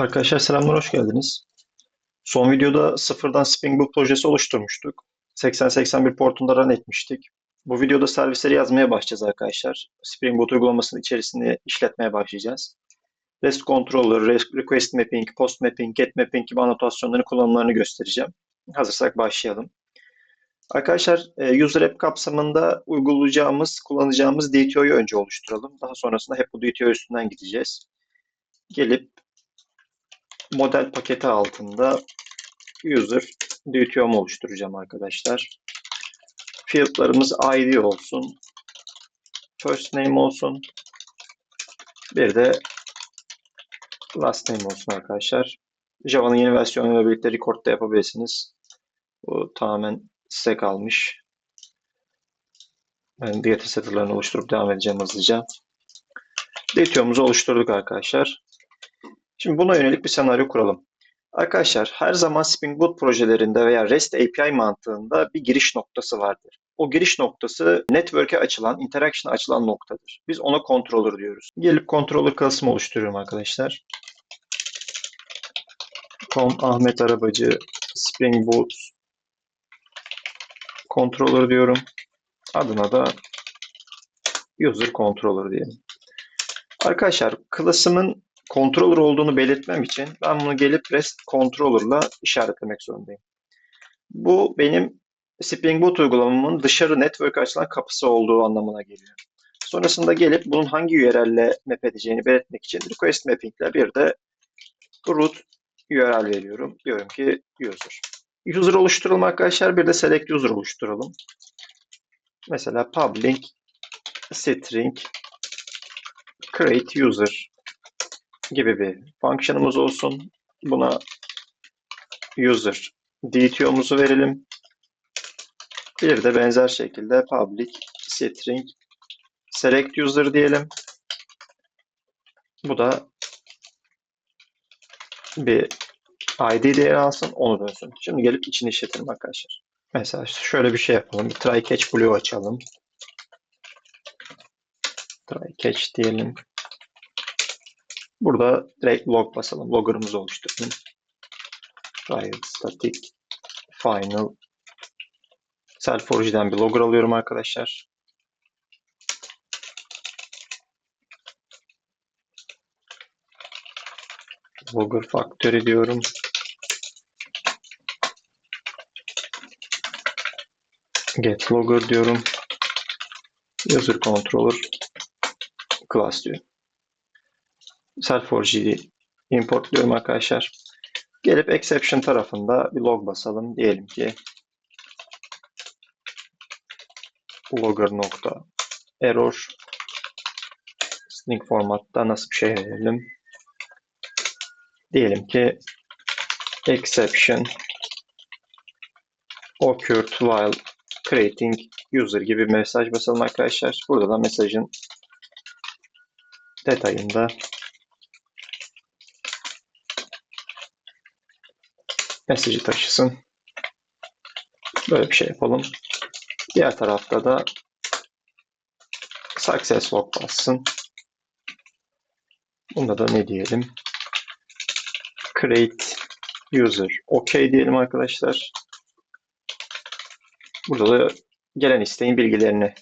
Arkadaşlar selamlar, hoş geldiniz. Son videoda sıfırdan Spring Boot projesi oluşturmuştuk. 8081 portunda run etmiştik. Bu videoda servisleri yazmaya başlayacağız arkadaşlar. Spring Boot uygulamasının içerisinde işletmeye başlayacağız. REST Controller, Request Mapping, Post Mapping, Get Mapping gibi anotasyonların kullanımlarını göstereceğim. Hazırsak başlayalım. Arkadaşlar, e, User App kapsamında uygulayacağımız, kullanacağımız DTO'yu önce oluşturalım. Daha sonrasında hep bu DTO üstünden gideceğiz. Gelip model paketi altında user DTO'mu oluşturacağım arkadaşlar. Field'larımız ID olsun. First name olsun. Bir de last name olsun arkadaşlar. Java'nın yeni versiyonuyla birlikte record da yapabilirsiniz. Bu tamamen size kalmış. Ben diğer setter'larını oluşturup devam edeceğim hızlıca. DTO'muzu oluşturduk arkadaşlar. Şimdi buna yönelik bir senaryo kuralım. Arkadaşlar her zaman Spring Boot projelerinde veya REST API mantığında bir giriş noktası vardır. O giriş noktası network'e açılan, interaction'a açılan noktadır. Biz ona controller diyoruz. Gelip controller klasımı oluşturuyorum arkadaşlar. Tom Ahmet Arabacı Spring Boot controller diyorum. Adına da user controller diyelim. Arkadaşlar klasımın controller olduğunu belirtmem için ben bunu gelip REST controller'la işaretlemek zorundayım. Bu benim Spring Boot uygulamamın dışarı network açılan kapısı olduğu anlamına geliyor. Sonrasında gelip bunun hangi URL'le map edeceğini belirtmek için request mapping ile bir de root URL veriyorum. Diyorum ki user. User oluşturalım arkadaşlar. Bir de select user oluşturalım. Mesela public string create user gibi bir fonksiyonumuz olsun. Buna user DTO'muzu verelim. Bir de benzer şekilde public string select user diyelim. Bu da bir ID değeri alsın, onu dönsün. Şimdi gelip içini işletelim arkadaşlar. Mesela şöyle bir şey yapalım. Bir try catch blue açalım. Try catch diyelim. Burada direkt log basalım. Logger'ımızı oluşturalım. Private static final self-origin'den bir logger alıyorum arkadaşlar. Logger factory diyorum. Get logger diyorum. User controller class diyorum. Self4G'yi importluyorum arkadaşlar. Gelip exception tarafında bir log basalım. Diyelim ki logger nokta error string formatta nasıl bir şey verelim? Diyelim ki exception occurred while creating user gibi bir mesaj basalım arkadaşlar. Burada da mesajın detayında mesajı taşısın. Böyle bir şey yapalım. Diğer tarafta da success log bassın. Bunda da ne diyelim? Create user. OK diyelim arkadaşlar. Burada da gelen isteğin bilgilerini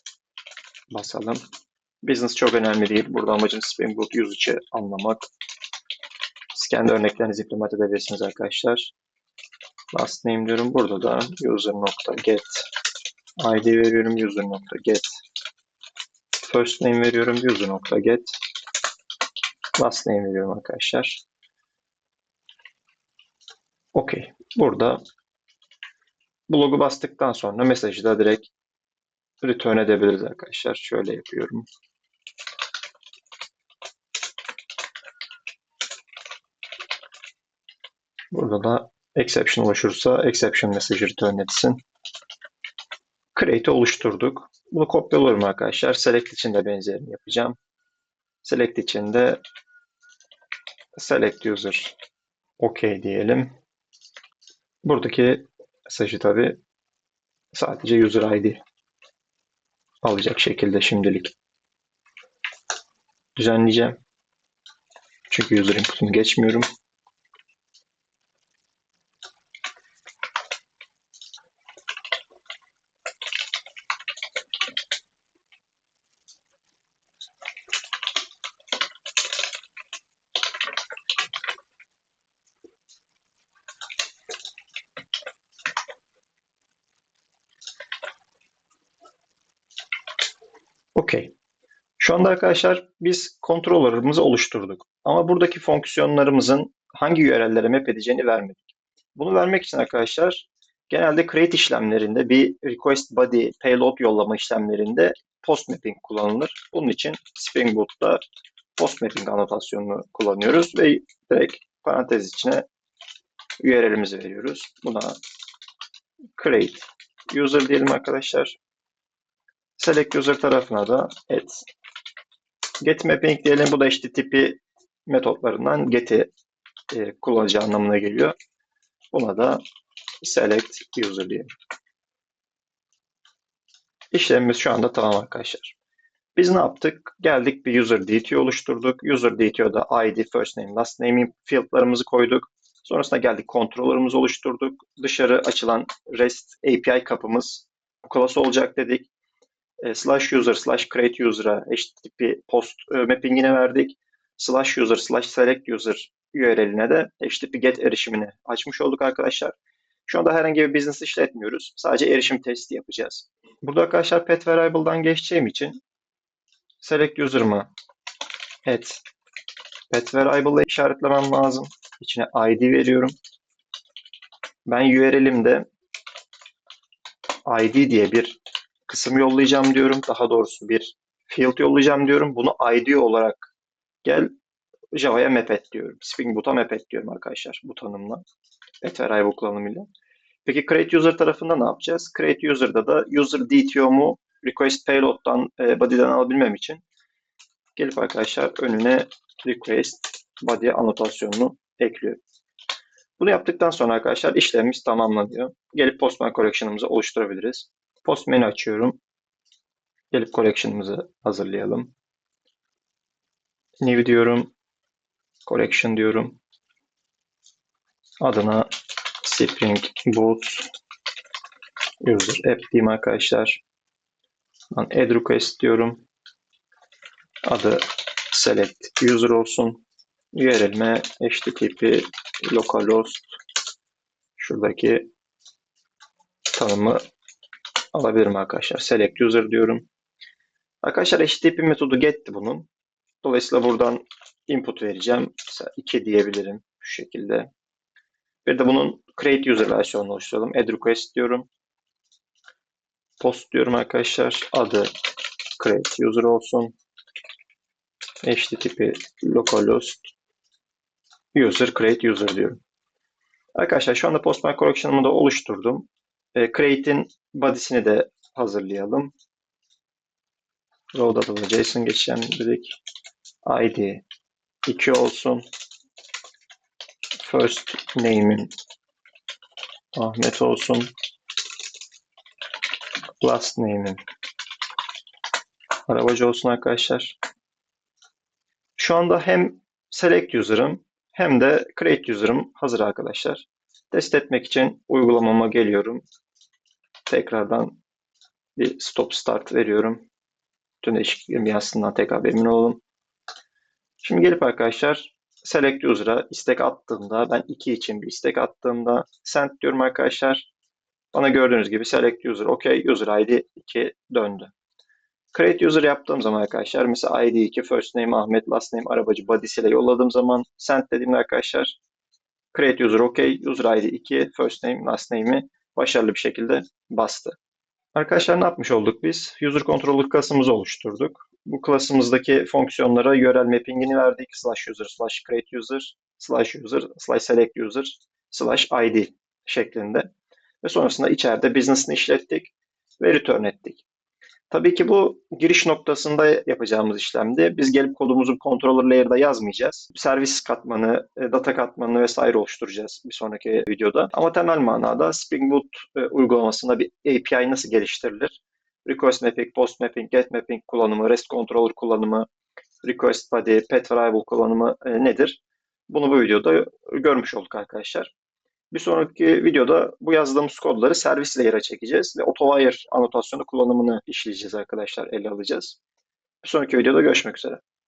basalım. Business çok önemli değil. Burada amacım Spring Boot usage'ı anlamak. Siz kendi örneklerinizi implement edebilirsiniz arkadaşlar. Last name diyorum. Burada da user nokta get id veriyorum. User nokta get first name veriyorum. User nokta get last name veriyorum arkadaşlar. Okey. Burada blogu bastıktan sonra mesajı da direkt return edebiliriz arkadaşlar. Şöyle yapıyorum. Burada da exception oluşursa exception mesajı return etsin. Create'i oluşturduk. Bunu kopyalıyorum arkadaşlar. Select için de benzerini yapacağım. Select için de select user OK diyelim. Buradaki mesajı tabi sadece user ID alacak şekilde şimdilik düzenleyeceğim. Çünkü user input'unu geçmiyorum. Okey. Şu anda arkadaşlar biz controller'ımızı oluşturduk. Ama buradaki fonksiyonlarımızın hangi URL'lere map edeceğini vermedik. Bunu vermek için arkadaşlar genelde create işlemlerinde bir request body payload yollama işlemlerinde post mapping kullanılır. Bunun için Spring Boot'ta post mapping anotasyonunu kullanıyoruz ve direkt parantez içine URL'imizi veriyoruz. Buna create user diyelim arkadaşlar. Select user tarafına da add Get mapping diyelim. Bu da tipi metotlarından get'i e, kullanacağı anlamına geliyor. Buna da select user diyelim. İşlemimiz şu anda tamam arkadaşlar. Biz ne yaptık? Geldik bir user DT oluşturduk. User DT'de ID, first name, last name fieldlarımızı koyduk. Sonrasında geldik controller'ımızı oluşturduk. Dışarı açılan REST API kapımız bu olacak dedik slash user slash create user'a HTTP post e, mappingine verdik. Slash user slash select user URL'ine de HTTP get erişimini açmış olduk arkadaşlar. Şu anda herhangi bir business işletmiyoruz. Sadece erişim testi yapacağız. Burada arkadaşlar pet variable'dan geçeceğim için select user'ımı add pet variable ile işaretlemem lazım. İçine ID veriyorum. Ben URL'imde ID diye bir kısım yollayacağım diyorum. Daha doğrusu bir field yollayacağım diyorum. Bunu ID olarak gel Java'ya map et diyorum. Spring Boot'a map et diyorum arkadaşlar bu tanımla. Pet variable kullanımıyla. Peki create user tarafında ne yapacağız? Create user'da da user DTO'mu request payload'dan, e, body'den alabilmem için gelip arkadaşlar önüne request body anotasyonunu ekliyorum. Bunu yaptıktan sonra arkadaşlar işlemimiz tamamlanıyor. Gelip Postman Collection'ımızı oluşturabiliriz. Post menü açıyorum. Gelip collection'ımızı hazırlayalım. New diyorum. Collection diyorum. Adına Spring Boot User App diyeyim arkadaşlar. Add request diyorum. Adı select user olsun. URL'ime http localhost şuradaki tanımı alabilirim arkadaşlar. Select user diyorum. Arkadaşlar HTTP metodu get'ti bunun. Dolayısıyla buradan input vereceğim. Mesela 2 diyebilirim şu şekilde. Bir de bunun create user versiyonunu oluşturalım. Add request diyorum. Post diyorum arkadaşlar. Adı create user olsun. HTTP localhost user create user diyorum. Arkadaşlar şu anda Postman Collection'ımı da oluşturdum. E, create'in body'sini de hazırlayalım. Raw datalı JSON geçeceğim dedik. ID 2 olsun. First name'in Ahmet olsun. Last name'in Arabacı olsun arkadaşlar. Şu anda hem select user'ım hem de create user'ım hazır arkadaşlar. Test etmek için uygulamama geliyorum. Tekrardan bir stop start veriyorum. Tüm değişikliklerin yansıdığından tekrar emin olalım. Şimdi gelip arkadaşlar select user'a istek attığımda ben 2 için bir istek attığımda send diyorum arkadaşlar. Bana gördüğünüz gibi select user OK user ID 2 döndü. Create user yaptığım zaman arkadaşlar mesela ID 2 first name Ahmet last name arabacı body'si ile yolladığım zaman send dediğimde arkadaşlar create user OK user ID 2 first name last name'i başarılı bir şekilde bastı. Arkadaşlar ne yapmış olduk biz? User controller klasımızı oluşturduk. Bu klasımızdaki fonksiyonlara URL mappingini verdik. Slash user, slash create user, slash user, slash select user, slash ID şeklinde. Ve sonrasında içeride business'ını işlettik ve return ettik. Tabii ki bu giriş noktasında yapacağımız işlemde biz gelip kodumuzu controller layer'da yazmayacağız. Servis katmanı, e, data katmanını vesaire oluşturacağız bir sonraki videoda. Ama temel manada Spring Boot e, uygulamasında bir API nasıl geliştirilir? Request mapping, post mapping, get mapping kullanımı, REST controller kullanımı, request body, pet variable kullanımı e, nedir? Bunu bu videoda görmüş olduk arkadaşlar. Bir sonraki videoda bu yazdığımız kodları servis layer'a çekeceğiz ve AutoWire anotasyonu kullanımını işleyeceğiz arkadaşlar, ele alacağız. Bir sonraki videoda görüşmek üzere.